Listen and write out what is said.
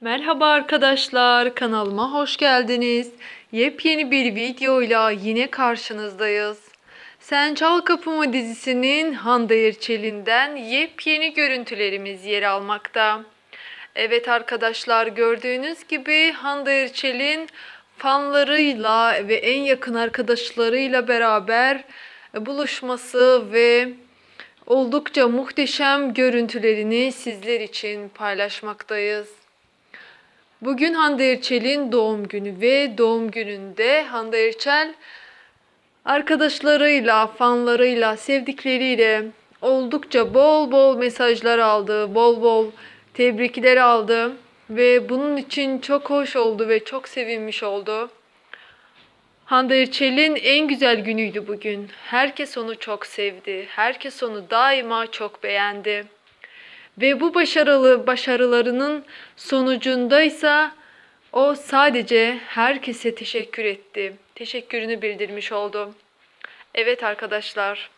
Merhaba arkadaşlar, kanalıma hoş geldiniz. Yepyeni bir videoyla yine karşınızdayız. Sen Çal Kapımı dizisinin Hande Erçel'inden yepyeni görüntülerimiz yer almakta. Evet arkadaşlar gördüğünüz gibi Hande Erçel'in fanlarıyla ve en yakın arkadaşlarıyla beraber buluşması ve oldukça muhteşem görüntülerini sizler için paylaşmaktayız. Bugün Hande Erçel'in doğum günü ve doğum gününde Hande Erçel arkadaşlarıyla, fanlarıyla, sevdikleriyle oldukça bol bol mesajlar aldı, bol bol tebrikler aldı ve bunun için çok hoş oldu ve çok sevinmiş oldu. Hande Erçel'in en güzel günüydü bugün. Herkes onu çok sevdi. Herkes onu daima çok beğendi. Ve bu başarılı başarılarının sonucundaysa o sadece herkese teşekkür etti. Teşekkürünü bildirmiş oldu. Evet arkadaşlar.